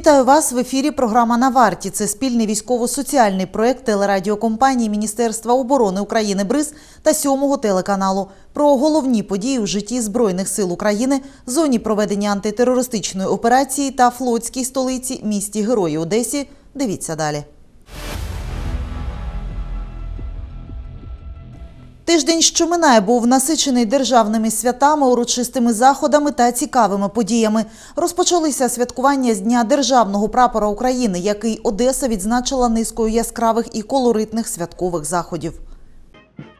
Вітаю вас в ефірі. Програма на варті. Це спільний військово-соціальний проект телерадіокомпанії Міністерства оборони України БРИЗ та сьомого телеканалу. Про головні події в житті збройних сил України, зоні проведення антитерористичної операції та флотській столиці місті Герої Одесі. Дивіться далі. Тиждень, що минає, був насичений державними святами, урочистими заходами та цікавими подіями. Розпочалися святкування з Дня державного прапора України, який Одеса відзначила низкою яскравих і колоритних святкових заходів.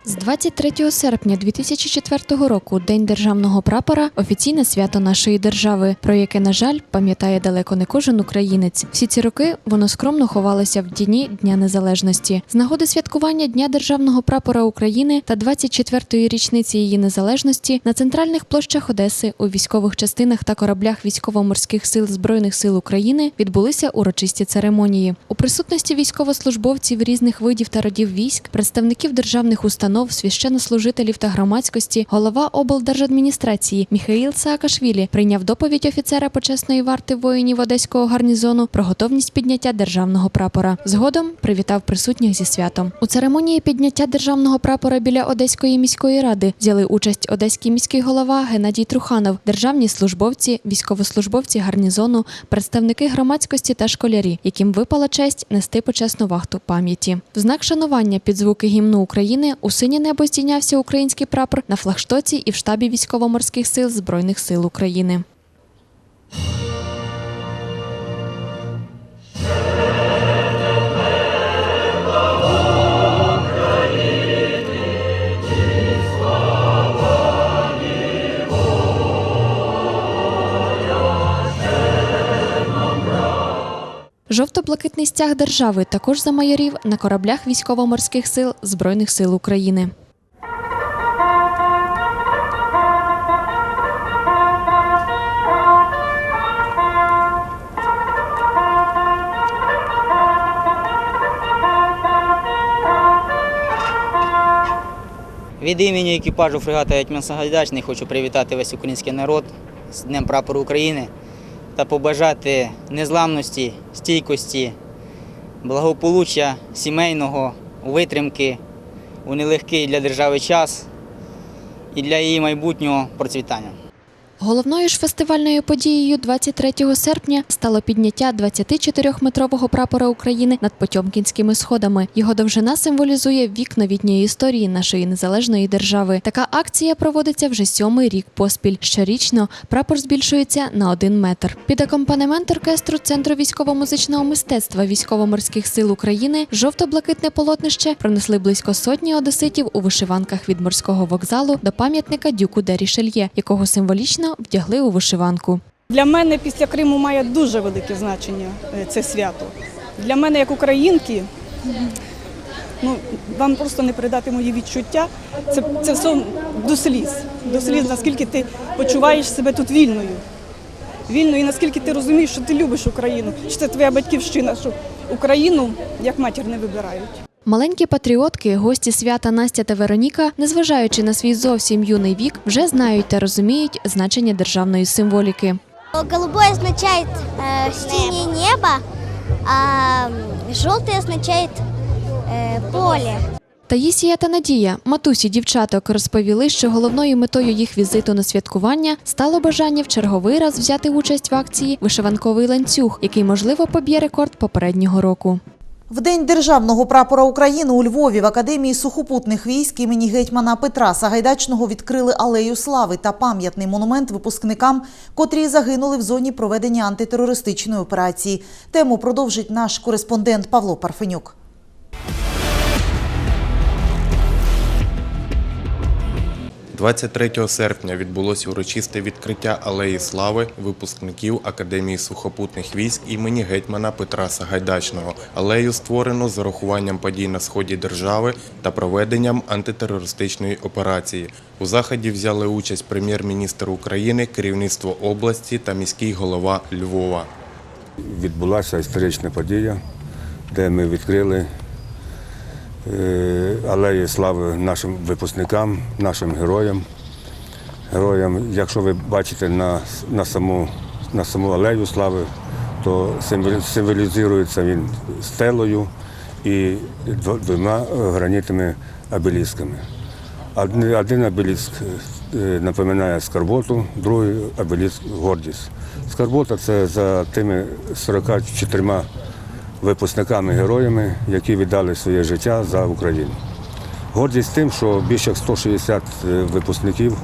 З 23 серпня 2004 року День державного прапора офіційне свято нашої держави, про яке, на жаль, пам'ятає далеко не кожен українець. Всі ці роки воно скромно ховалося в дні Дня Незалежності. З нагоди святкування Дня державного прапора України та 24-ї річниці її незалежності на центральних площах Одеси у військових частинах та кораблях військово-морських сил збройних сил України відбулися урочисті церемонії. У присутності військовослужбовців різних видів та родів військ, представників державних установ, священнослужителів та громадськості, голова облдержадміністрації Міхаїл Саакашвілі прийняв доповідь офіцера почесної варти воїнів одеського гарнізону про готовність підняття державного прапора. Згодом привітав присутніх зі святом. У церемонії підняття державного прапора біля Одеської міської ради взяли участь одеський міський голова Геннадій Труханов, державні службовці, військовослужбовці гарнізону, представники громадськості та школярі, яким випала честь нести почесну вахту пам'яті. В знак шанування під звуки гімну України у синє небо здійнявся український прапор на флагштоці і в штабі військово-морських сил Збройних сил України. Жовто-блакитний стяг держави також замайорів на кораблях військово-морських сил Збройних сил України. Від імені екіпажу фрегата Гетьман Сагайдачний хочу привітати весь український народ з Днем прапору України та побажати незламності, стійкості, благополуччя сімейного, витримки у нелегкий для держави час і для її майбутнього процвітання. Головною ж фестивальною подією 23 серпня стало підняття 24-метрового прапора України над Потьомкінськими сходами. Його довжина символізує вік новітньої історії нашої незалежної держави. Така акція проводиться вже сьомий рік поспіль. Щорічно прапор збільшується на один метр. Під акомпанемент оркестру Центру військово-музичного мистецтва військово-морських сил України жовто-блакитне полотнище пронесли близько сотні одеситів у вишиванках від морського вокзалу до пам'ятника Дюку де Рішельє, якого символічно вдягли у вишиванку. Для мене після Криму має дуже велике значення е, це свято. Для мене, як українки, ну вам просто не передати мої відчуття. Це, це все до сліз. До сліз, наскільки ти почуваєш себе тут вільною. Вільною, і наскільки ти розумієш, що ти любиш Україну, що це твоя батьківщина, що Україну як матір не вибирають. Маленькі патріотки, гості свята Настя та Вероніка, незважаючи на свій зовсім юний вік, вже знають та розуміють значення державної символіки. Голубой означает э, синее небо, а желтый означает э, поле. Таїсія та Надія, матусі дівчаток, розповіли, що головною метою їх візиту на святкування стало бажання в черговий раз взяти участь в акції Вишиванковий ланцюг, який можливо поб'є рекорд попереднього року. В День державного прапора України у Львові в Академії сухопутних військ імені гетьмана Петра Сагайдачного відкрили алею слави та пам'ятний монумент випускникам, котрі загинули в зоні проведення антитерористичної операції. Тему продовжить наш кореспондент Павло Парфенюк. – 23 серпня відбулося урочисте відкриття алеї слави випускників Академії сухопутних військ імені гетьмана Петра Сагайдачного. Алею створено з урахуванням подій на сході держави та проведенням антитерористичної операції. У заході взяли участь прем'єр-міністр України, керівництво області та міський голова Львова. відбулася історична подія, де ми відкрили алеї слави нашим випускникам, нашим героям. Героям, якщо ви бачите на, на, саму, на саму алею слави, то символ- символізується він стелою і двома е, гранітними обелісками. Один, один обеліск е, напоминає скарботу, другий обеліск гордість. Скарбота це за тими 44 випускниками-героями, які віддали своє життя за Україну. Гордість тим, що більше як 160 е, випускників,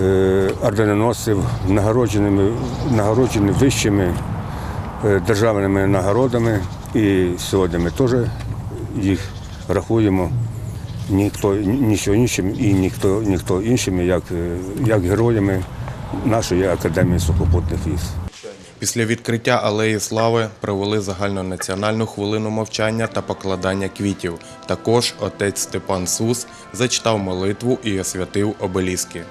е, орденоносців, нагородженими, нагороджені вищими е, державними нагородами. І сьогодні ми теж їх рахуємо ніхто нічого іншим і ніхто ніхто іншими, як, як героями нашої академії сухопутних військ. Після відкриття алеї слави провели загальнонаціональну хвилину мовчання та покладання квітів. Також отець Степан Сус зачитав молитву і освятив обеліски.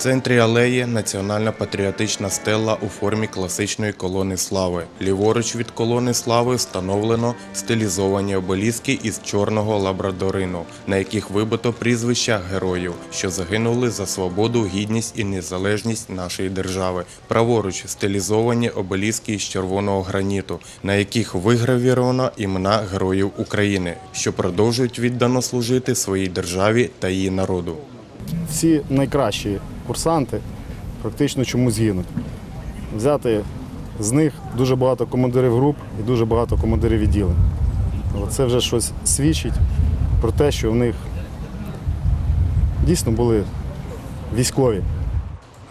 Центрі алеї національна патріотична стела у формі класичної колони слави. Ліворуч від колони слави встановлено стилізовані обеліски із чорного лабрадорину, на яких вибито прізвища героїв, що загинули за свободу, гідність і незалежність нашої держави. Праворуч стилізовані обеліски із червоного граніту, на яких вигравіровано імена героїв України, що продовжують віддано служити своїй державі та її народу. всі найкращі курсанти практично чомусь гинуть. Взяти з них дуже багато командирів груп і дуже багато командирів відділень. Це вже щось свідчить про те, що в них дійсно були військові.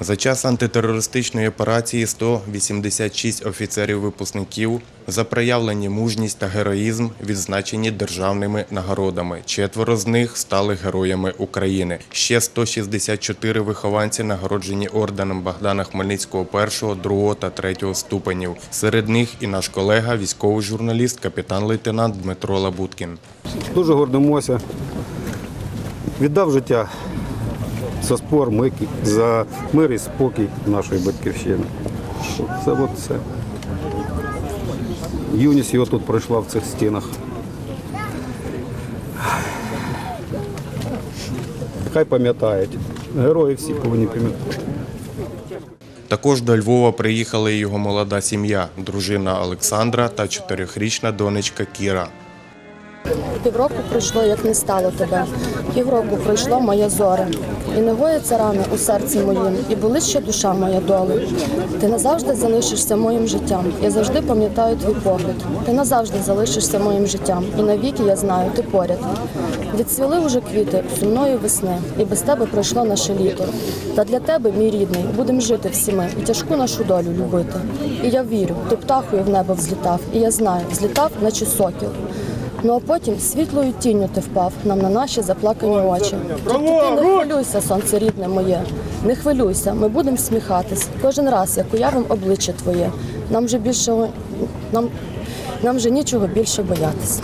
За час антитерористичної операції 186 офіцерів-випускників за проявлені мужність та героїзм відзначені державними нагородами. Четверо з них стали героями України. Ще 164 вихованці нагороджені орденом Богдана Хмельницького першого, другого та третього ступенів. Серед них і наш колега, військовий журналіст, капітан-лейтенант Дмитро Лабуткін. Дуже гордимося. Віддав життя за спор, мики, за мир і спокій нашої батьківщини. Це от все. Юність його тут пройшла в цих стінах. Хай пам'ятають. Герої всі повинні пам'ятати. Також до Львова приїхала його молода сім'я, дружина Олександра та чотирьохрічна донечка Кіра. Півроку пройшло, як не стало тебе. Півроку пройшло моє зоре. І не гояться рани у серці моїм, і болить ще душа моя доли. Ти назавжди залишишся моїм життям. Я завжди пам'ятаю твій погляд. Ти назавжди залишишся моїм життям. І навіки я знаю, ти поряд. Відцвіли уже квіти сумної весни, і без тебе пройшло наше літо. Та для тебе, мій рідний, будем жити всі ми і тяжку нашу долю любити. І я вірю, ти птахою в небо взлітав, і я знаю, взлітав, наче сокіл. Ну а потім світлою тінню ти впав нам на наші заплакані очі. Тільки ти не хвилюйся, сонце рідне моє. Не хвилюйся, ми будемо сміхатись. Кожен раз, як уявим обличчя твоє. Нам же більше нам, нам вже нічого більше боятися.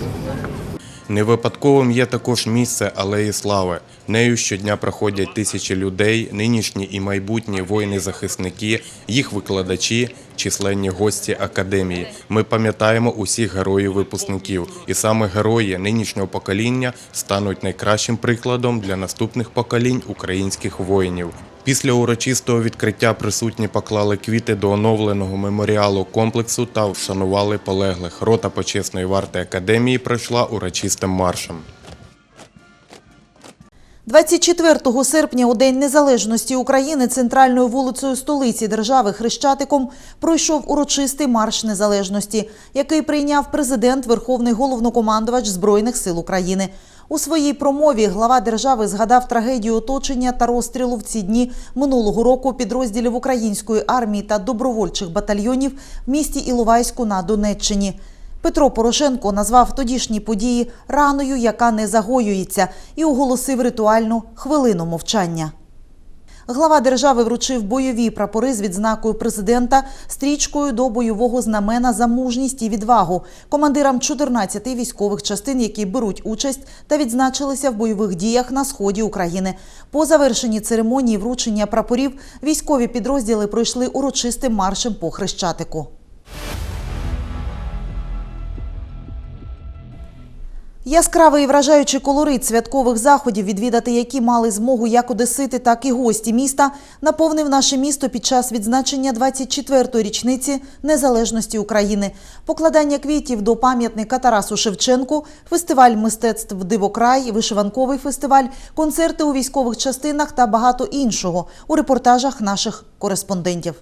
Невипадковим є також місце Алеї Слави. Нею щодня проходять тисячі людей, нинішні і майбутні воїни-захисники, їх викладачі, численні гості академії. Ми пам'ятаємо усіх героїв-випускників, і саме герої нинішнього покоління стануть найкращим прикладом для наступних поколінь українських воїнів. Після урочистого відкриття присутні поклали квіти до оновленого меморіалу комплексу та вшанували полеглих. Рота почесної варти академії пройшла урочистим маршем. 24 серпня у День Незалежності України центральною вулицею столиці держави Хрещатиком пройшов урочистий марш незалежності, який прийняв президент Верховний головнокомандувач Збройних сил України. У своїй промові глава держави згадав трагедію оточення та розстрілу в ці дні минулого року підрозділів української армії та добровольчих батальйонів в місті Іловайську на Донеччині. Петро Порошенко назвав тодішні події раною, яка не загоюється, і оголосив ритуальну хвилину мовчання. Глава держави вручив бойові прапори з відзнакою президента, стрічкою до бойового знамена за мужність і відвагу командирам 14 військових частин, які беруть участь та відзначилися в бойових діях на сході України. По завершенні церемонії вручення прапорів військові підрозділи пройшли урочистим маршем по Хрещатику. Яскравий і вражаючий колорит святкових заходів, відвідати які мали змогу як одесити, так і гості міста, наповнив наше місто під час відзначення 24-ї річниці незалежності України, покладання квітів до пам'ятника Тарасу Шевченку, фестиваль мистецтв Дивокрай, вишиванковий фестиваль, концерти у військових частинах та багато іншого у репортажах наших кореспондентів.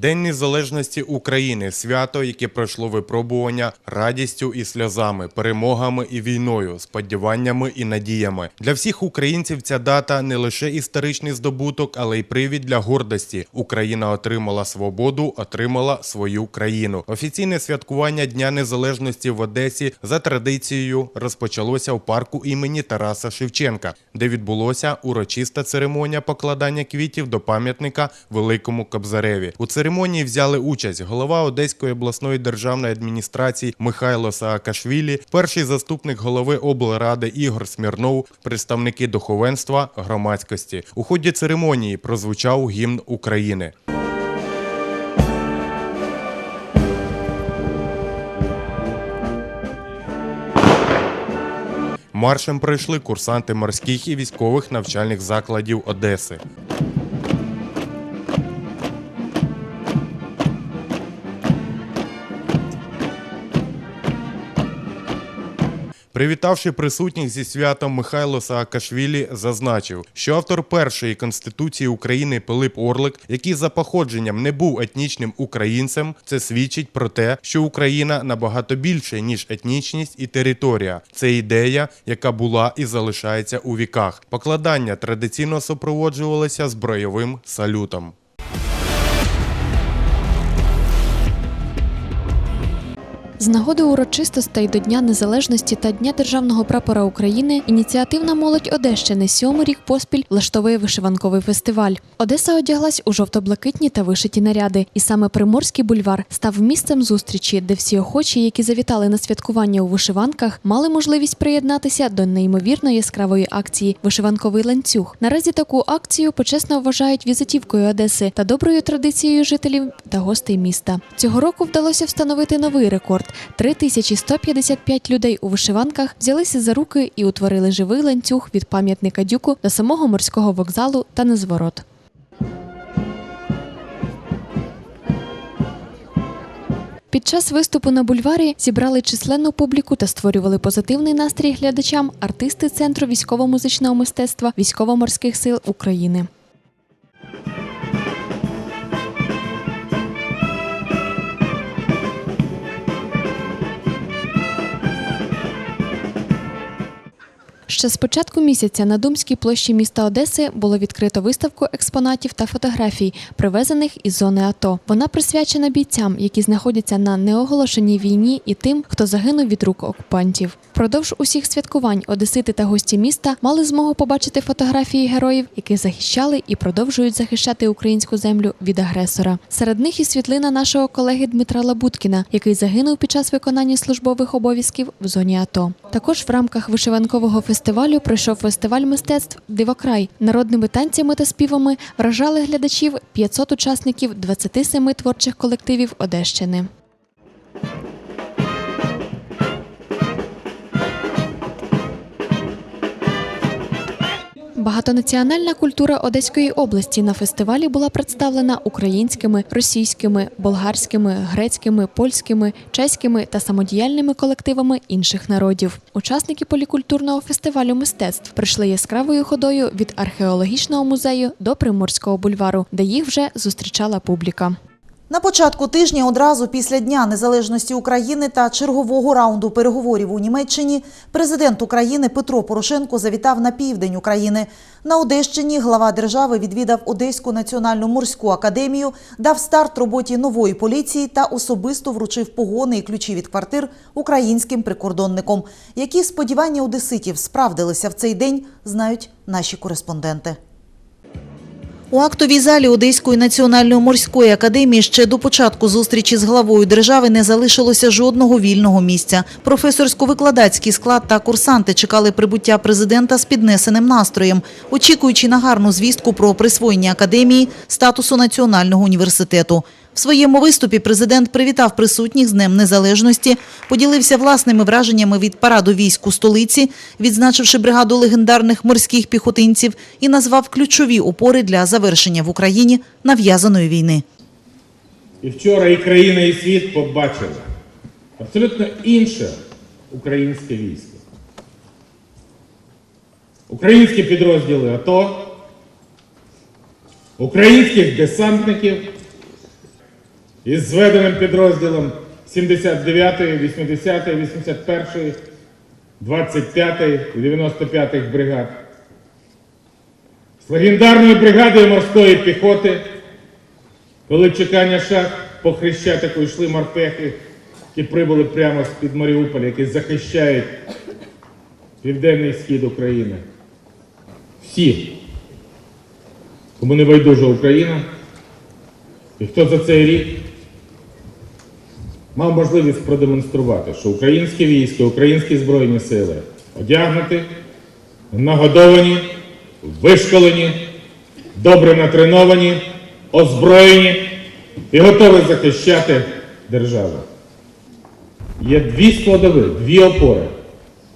День Незалежності України свято, яке пройшло випробування радістю і сльозами, перемогами і війною, сподіваннями і надіями. Для всіх українців ця дата не лише історичний здобуток, але й привід для гордості. Україна отримала свободу, отримала свою країну. Офіційне святкування Дня Незалежності в Одесі за традицією розпочалося у парку імені Тараса Шевченка, де відбулося урочиста церемонія покладання квітів до пам'ятника Великому Кобзареві. У церемонії взяли участь голова Одеської обласної державної адміністрації Михайло Саакашвілі, перший заступник голови облради Ігор Смірнов, представники духовенства громадськості. У ході церемонії прозвучав гімн України. Маршем пройшли курсанти морських і військових навчальних закладів Одеси. Привітавши присутніх зі святом Михайло Саакашвілі, зазначив, що автор першої конституції України Пилип Орлик, який за походженням не був етнічним українцем, це свідчить про те, що Україна набагато більше ніж етнічність і територія. Це ідея, яка була і залишається у віках. Покладання традиційно супроводжувалося збройовим салютом. З нагоди урочистостей до Дня Незалежності та Дня Державного прапора України ініціативна молодь Одещини сьомий рік поспіль влаштовує вишиванковий фестиваль. Одеса одяглась у жовто-блакитні та вишиті наряди, і саме Приморський бульвар став місцем зустрічі, де всі охочі, які завітали на святкування у вишиванках, мали можливість приєднатися до неймовірно яскравої акції Вишиванковий ланцюг. Наразі таку акцію почесно вважають візитівкою Одеси та доброю традицією жителів та гостей міста. Цього року вдалося встановити новий рекорд. 3155 людей у вишиванках взялися за руки і утворили живий ланцюг від пам'ятника дюку до самого морського вокзалу та незворот. Під час виступу на бульварі зібрали численну публіку та створювали позитивний настрій глядачам артисти Центру військово-музичного мистецтва Військово-морських сил України. Ще з початку місяця на Думській площі міста Одеси було відкрито виставку експонатів та фотографій, привезених із зони АТО. Вона присвячена бійцям, які знаходяться на неоголошеній війні, і тим, хто загинув від рук окупантів. Продовж усіх святкувань одесити та гості міста мали змогу побачити фотографії героїв, які захищали і продовжують захищати українську землю від агресора. Серед них і світлина нашого колеги Дмитра Лабуткіна, який загинув під час виконання службових обов'язків в зоні АТО. Також в рамках вишиванкового фестивалю пройшов фестиваль мистецтв Дивокрай. Народними танцями та співами вражали глядачів 500 учасників 27 творчих колективів Одещини. Багатонаціональна культура Одеської області на фестивалі була представлена українськими, російськими, болгарськими, грецькими, польськими, чеськими та самодіяльними колективами інших народів. Учасники полікультурного фестивалю мистецтв прийшли яскравою ходою від археологічного музею до Приморського бульвару, де їх вже зустрічала публіка. На початку тижня, одразу після Дня Незалежності України та чергового раунду переговорів у Німеччині, президент України Петро Порошенко завітав на південь України. На Одещині глава держави відвідав Одеську національну морську академію, дав старт роботі нової поліції та особисто вручив погони і ключі від квартир українським прикордонникам. Які сподівання одеситів справдилися в цей день, знають наші кореспонденти. У актовій залі Одеської національної морської академії ще до початку зустрічі з главою держави не залишилося жодного вільного місця. Професорсько-викладацький склад та курсанти чекали прибуття президента з піднесеним настроєм, очікуючи на гарну звістку про присвоєння академії статусу національного університету. В своєму виступі президент привітав присутніх з Днем Незалежності, поділився власними враженнями від параду військ у столиці, відзначивши бригаду легендарних морських піхотинців і назвав ключові опори для завершення в Україні нав'язаної війни. І вчора і країна, і світ побачили абсолютно інше українське військо. Українські підрозділи АТО, українських десантників із зведеним підрозділом 79-ї, 80-ї, 81-ї, 25-ї і 95-х бригад, з легендарною бригадою морської піхоти. Коли в чекання шах по Хрещатику йшли морпехи, які прибули прямо з-під Маріуполя, які захищають південний схід України. Всі, кому не байдужа Україна, і хто за цей рік мав можливість продемонструвати, що українське військо, українські збройні сили одягнуті, нагодовані, вишколені, добре натреновані, озброєні і готові захищати державу. Є дві складові, дві опори,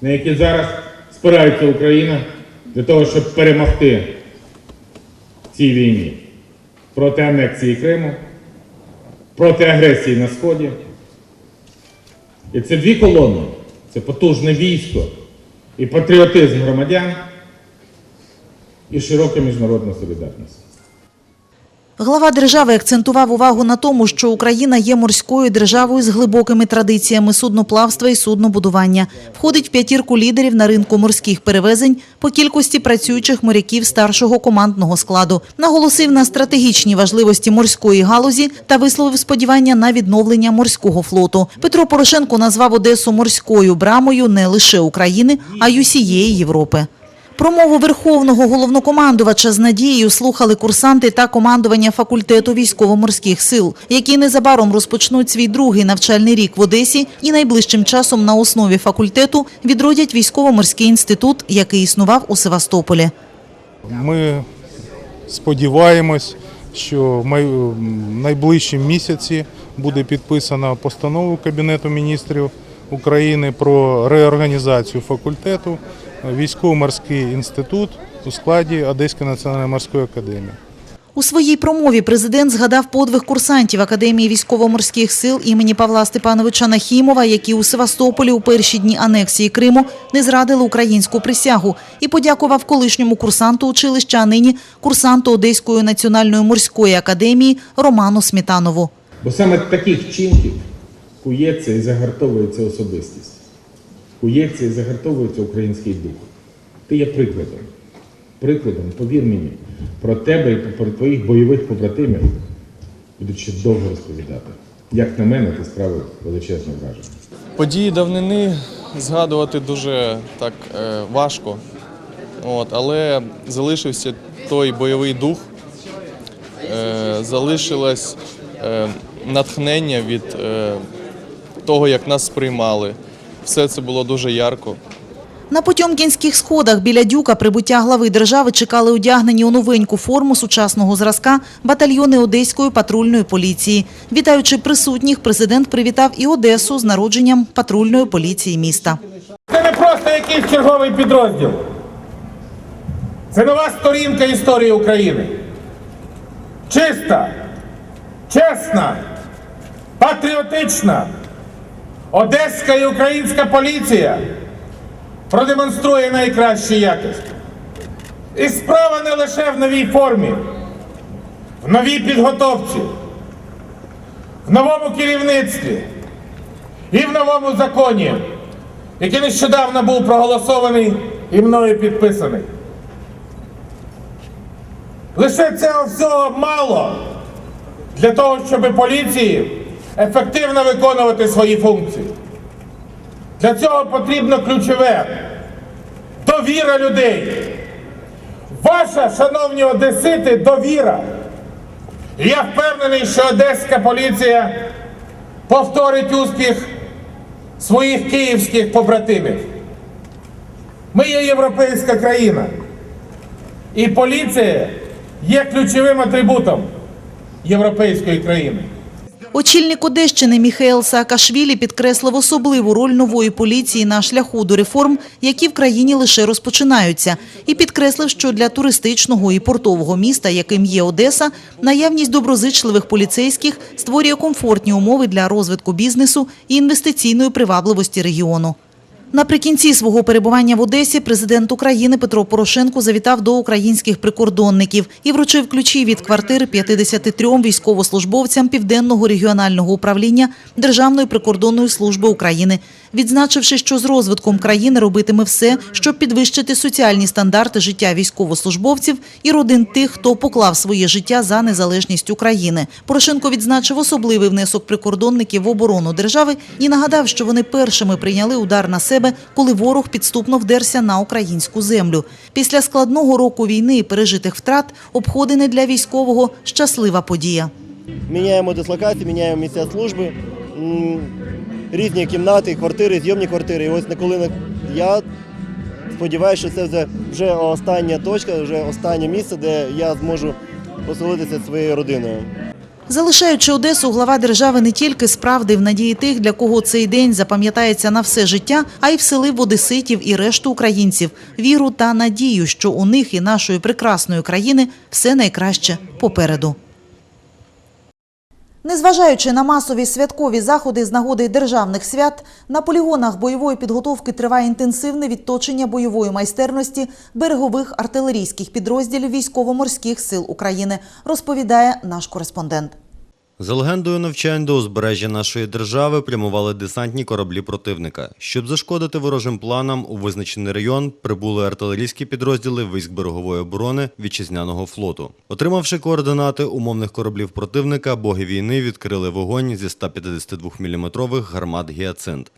на які зараз спирається Україна для того, щоб перемогти цій війні проти анексії Криму, проти агресії на Сході. І це дві колони, це потужне військо і патріотизм громадян, і широка міжнародна солідарність. Глава держави акцентував увагу на тому, що Україна є морською державою з глибокими традиціями судноплавства і суднобудування. Входить в п'ятірку лідерів на ринку морських перевезень по кількості працюючих моряків старшого командного складу. Наголосив на стратегічній важливості морської галузі та висловив сподівання на відновлення морського флоту. Петро Порошенко назвав Одесу морською брамою не лише України, а й усієї Європи. Промову верховного головнокомандувача з надією слухали курсанти та командування факультету військово-морських сил, які незабаром розпочнуть свій другий навчальний рік в Одесі і найближчим часом на основі факультету відродять військово-морський інститут, який існував у Севастополі. Ми сподіваємось, що в найближчі місяці буде підписана постанова Кабінету міністрів України про реорганізацію факультету військово-морський інститут у складі Одеської національної морської академії. У своїй промові президент згадав подвиг курсантів Академії військово-морських сил імені Павла Степановича Нахімова, які у Севастополі у перші дні анексії Криму не зрадили українську присягу, і подякував колишньому курсанту училища, а нині курсанту Одеської національної морської академії Роману Смітанову. Бо саме таких вчинків кується і загартовується особистість, і загартовується український дух. Ти є прикладом. Прикладом, повір мені, про тебе і про твоїх бойових побратимів будуть ще довго розповідати. Як на мене, ти справив величезне враження. Події давнини згадувати дуже так е, важко, От, але залишився той бойовий дух, е, залишилось е, натхнення від е, того, як нас сприймали. Все це було дуже ярко. На Потьомкінських сходах біля Дюка прибуття глави держави чекали одягнені у новеньку форму сучасного зразка батальйони Одеської патрульної поліції. Вітаючи присутніх, президент привітав і Одесу з народженням патрульної поліції міста. Це не просто якийсь черговий підрозділ. Це нова сторінка історії України. Чиста, чесна, патріотична, одеська і українська поліція продемонструє найкращі якості. І справа не лише в новій формі, в новій підготовці, в новому керівництві і в новому законі який нещодавно був проголосований і мною підписаний. Лише цього всього мало для того, щоб поліції ефективно виконувати свої функції. Для цього потрібно ключове довіра людей. Ваша, шановні одесити, довіра. І я впевнений, що одеська поліція повторить успіх своїх київських побратимів. Ми є європейська країна. І поліція є ключовим атрибутом європейської країни. Очільник Одещини Міхаел Саакашвілі підкреслив особливу роль нової поліції на шляху до реформ, які в країні лише розпочинаються, і підкреслив, що для туристичного і портового міста, яким є Одеса, наявність доброзичливих поліцейських створює комфортні умови для розвитку бізнесу і інвестиційної привабливості регіону. Наприкінці свого перебування в Одесі президент України Петро Порошенко завітав до українських прикордонників і вручив ключі від квартир 53 військовослужбовцям Південного регіонального управління Державної прикордонної служби України, відзначивши, що з розвитком країни робитиме все, щоб підвищити соціальні стандарти життя військовослужбовців і родин тих, хто поклав своє життя за незалежність України. Порошенко відзначив особливий внесок прикордонників в оборону держави і нагадав, що вони першими прийняли удар на себе, коли ворог підступно вдерся на українську землю. Після складного року війни і пережитих втрат обходини для військового щаслива подія. Міняємо дислокації, міняємо місця служби, різні кімнати, квартири, зйомні квартири. І ось на коли я сподіваюся, що це вже, остання точка, вже останнє місце, де я зможу поселитися своєю родиною. Залишаючи Одесу, глава держави не тільки справдив надії тих, для кого цей день запам'ятається на все життя, а й вселив одеситів і решту українців віру та надію, що у них і нашої прекрасної країни все найкраще попереду. Незважаючи на масові святкові заходи з нагоди державних свят, на полігонах бойової підготовки триває інтенсивне відточення бойової майстерності берегових артилерійських підрозділів військово-морських сил України, розповідає наш кореспондент. За легендою навчань до узбережжя нашої держави прямували десантні кораблі противника. Щоб зашкодити ворожим планам, у визначений район прибули артилерійські підрозділи військ берегової оборони вітчизняного флоту. Отримавши координати умовних кораблів противника, боги війни відкрили вогонь зі 152 мм гармат «Гіацинт».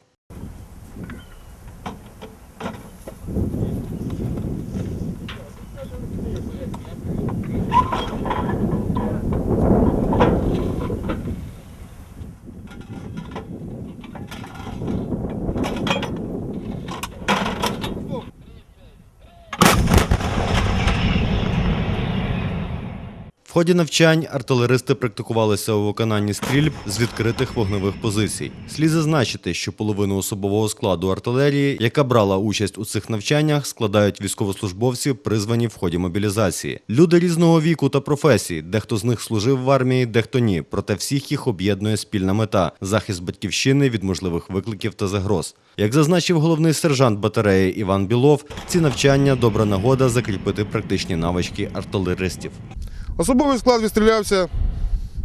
Ході навчань артилеристи практикувалися у виконанні стрільб з відкритих вогневих позицій. Слід зазначити, що половину особового складу артилерії, яка брала участь у цих навчаннях, складають військовослужбовці, призвані в ході мобілізації. Люди різного віку та професій, дехто з них служив в армії, дехто ні. Проте всіх їх об'єднує спільна мета захист батьківщини від можливих викликів та загроз. Як зазначив головний сержант батареї Іван Білов, ці навчання добра нагода закріпити практичні навички артилеристів. Особовий склад відстрілявся,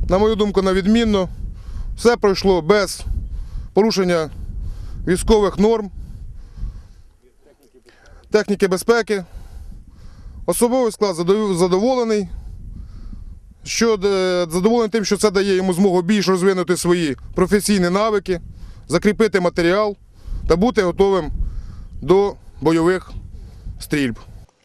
на мою думку, на відмінно. Все пройшло без порушення військових норм, техніки безпеки. Особовий склад задоволений. Що, е, задоволений тим, що це дає йому змогу більш розвинути свої професійні навики, закріпити матеріал та бути готовим до бойових стрільб.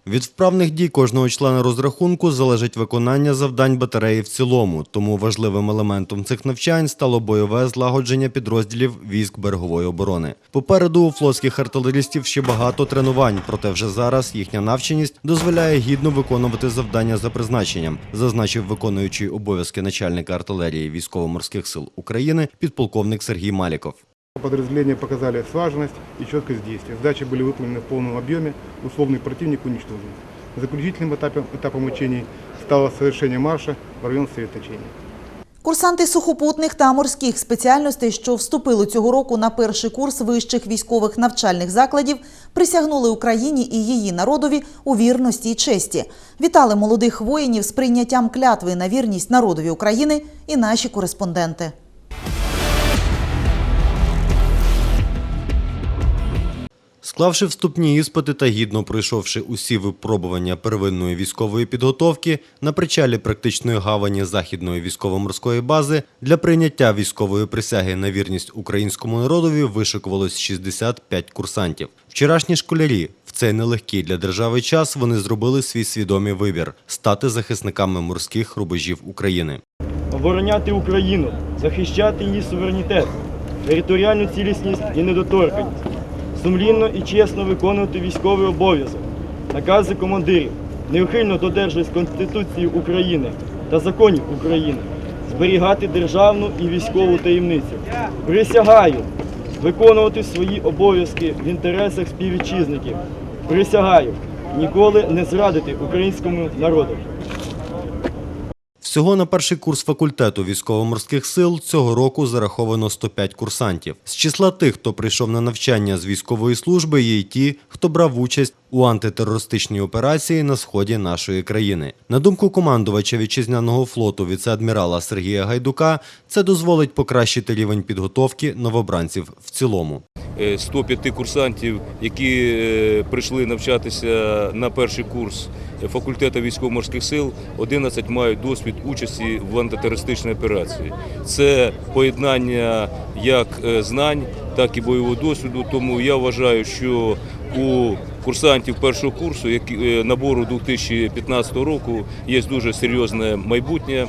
Від вправних дій кожного члена розрахунку залежить виконання завдань батареї в цілому, тому важливим елементом цих навчань стало бойове злагодження підрозділів військ берегової оборони. Попереду у флотських артилерістів ще багато тренувань, проте вже зараз їхня навченість дозволяє гідно виконувати завдання за призначенням, зазначив виконуючий обов'язки начальника артилерії військово-морських сил України підполковник Сергій Маліков Подразделения показали слаженность и четкость действия. Задачи были выполнены в полном объеме, условный противник уничтожен. Заключительным этапом, этапом учений стало совершение марша в район сосредоточения. Курсанти сухопутних та морських спеціальностей, що вступили цього року на перший курс вищих військових навчальних закладів, присягнули Україні і її народові у вірності і честі. Вітали молодих воїнів з прийняттям клятви на вірність народові України і наші кореспонденти. Склавши вступні іспити та гідно пройшовши усі випробування первинної військової підготовки на причалі практичної гавані Західної військово-морської бази для прийняття військової присяги на вірність українському народові вишикувалось 65 курсантів. Вчорашні школярі в цей нелегкий для держави час вони зробили свій свідомий вибір стати захисниками морських рубежів України. обороняти Україну, захищати її суверенітет, територіальну цілісність і недоторканність, сумлінно і чесно виконувати військовий обов'язок, накази командирів, неухильно додержуюсь Конституції України та законів України, зберігати державну і військову таємницю. Присягаю виконувати свої обов'язки в інтересах співвітчизників. Присягаю ніколи не зрадити українському народу. Всього на перший курс факультету військово-морських сил цього року зараховано 105 курсантів. З числа тих, хто прийшов на навчання з військової служби, є й ті, хто брав участь у антитерористичній операції на сході нашої країни. На думку командувача вітчизняного флоту віце-адмірала Сергія Гайдука, це дозволить покращити рівень підготовки новобранців в цілому. Е, 105 курсантів, які е, прийшли навчатися на перший курс факультету військово-морських сил, 11 мають досвід участі в антитерористичній операції. Це поєднання як е, знань, так і бойового досвіду. Тому я вважаю, що у курсантів першого курсу, які е, набору 2015 року, є дуже серйозне майбутнє.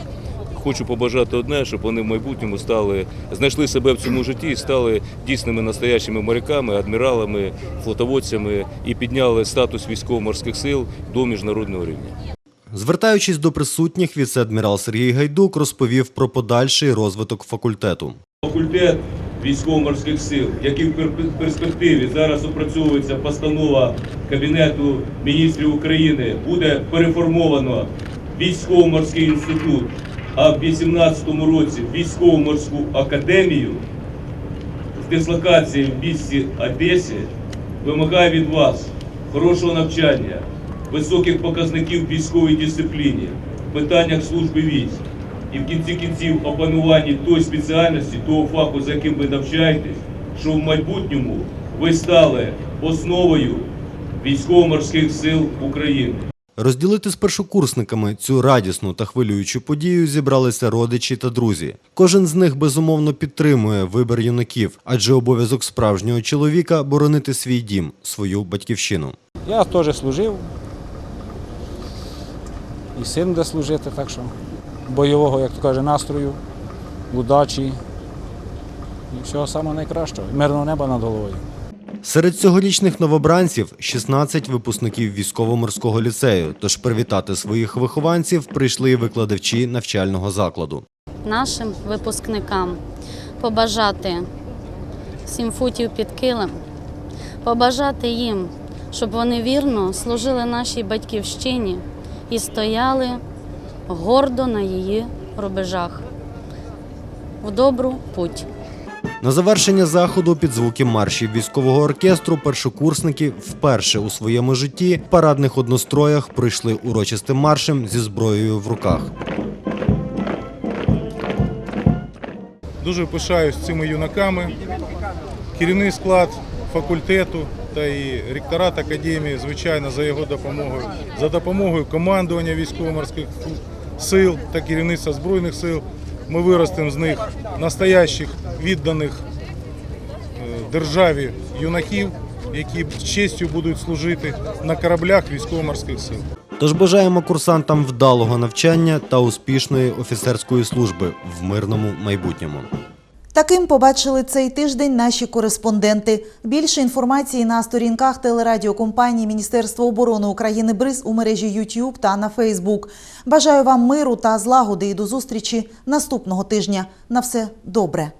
Хочу побажати одне, щоб вони в майбутньому стали, знайшли себе в цьому житті і стали дійсними настоящими моряками, адміралами, флотоводцями і підняли статус військово-морських сил до міжнародного рівня. Звертаючись до присутніх, віце-адмірал Сергій Гайдук розповів про подальший розвиток факультету. Факультет військово-морських сил, який в перспективі зараз опрацьовується постанова Кабінету міністрів України, буде переформовано військово-морський інститут, а в 2018 році військово-морську академію з дислокацією в місті Одесі, вимагає від вас хорошого навчання, високих показників в військовій дисципліні, питаннях служби військ і в кінці кінців опануванні тої спеціальності, того фаху, за яким ви навчаєтесь, що в майбутньому ви стали основою військово-морських сил України. Розділити з першокурсниками цю радісну та хвилюючу подію зібралися родичі та друзі. Кожен з них безумовно підтримує вибір юнаків, адже обов'язок справжнього чоловіка боронити свій дім, свою батьківщину. Я теж служив. І син буде служити, так що бойового, як то каже, настрою, удачі і всього самого найкращого. Мирного неба над головою. Серед цьогорічних новобранців 16 випускників військово-морського ліцею. Тож привітати своїх вихованців прийшли і викладачі навчального закладу. нашим випускникам побажати сім футів під килим, побажати їм, щоб вони вірно служили нашій батьківщині і стояли гордо на її рубежах. В добру путь. На завершення заходу під звуки маршів військового оркестру першокурсники вперше у своєму житті в парадних одностроях пройшли урочистим маршем зі зброєю в руках. Дуже пишаюсь цими юнаками. Керівний склад факультету та і ректорат академії, звичайно, за його допомогою, за допомогою командування військово-морських сил та керівництва Збройних сил. Ми виростемо з них настоящих відданих е, державі юнаків, які з честю будуть служити на кораблях військово-морських сил. Тож бажаємо курсантам вдалого навчання та успішної офіцерської служби в мирному майбутньому. Таким побачили цей тиждень наші кореспонденти. Більше інформації на сторінках телерадіокомпанії Міністерства оборони України БРИЗ у мережі YouTube та на Facebook. Бажаю вам миру та злагоди і до зустрічі наступного тижня. На все добре.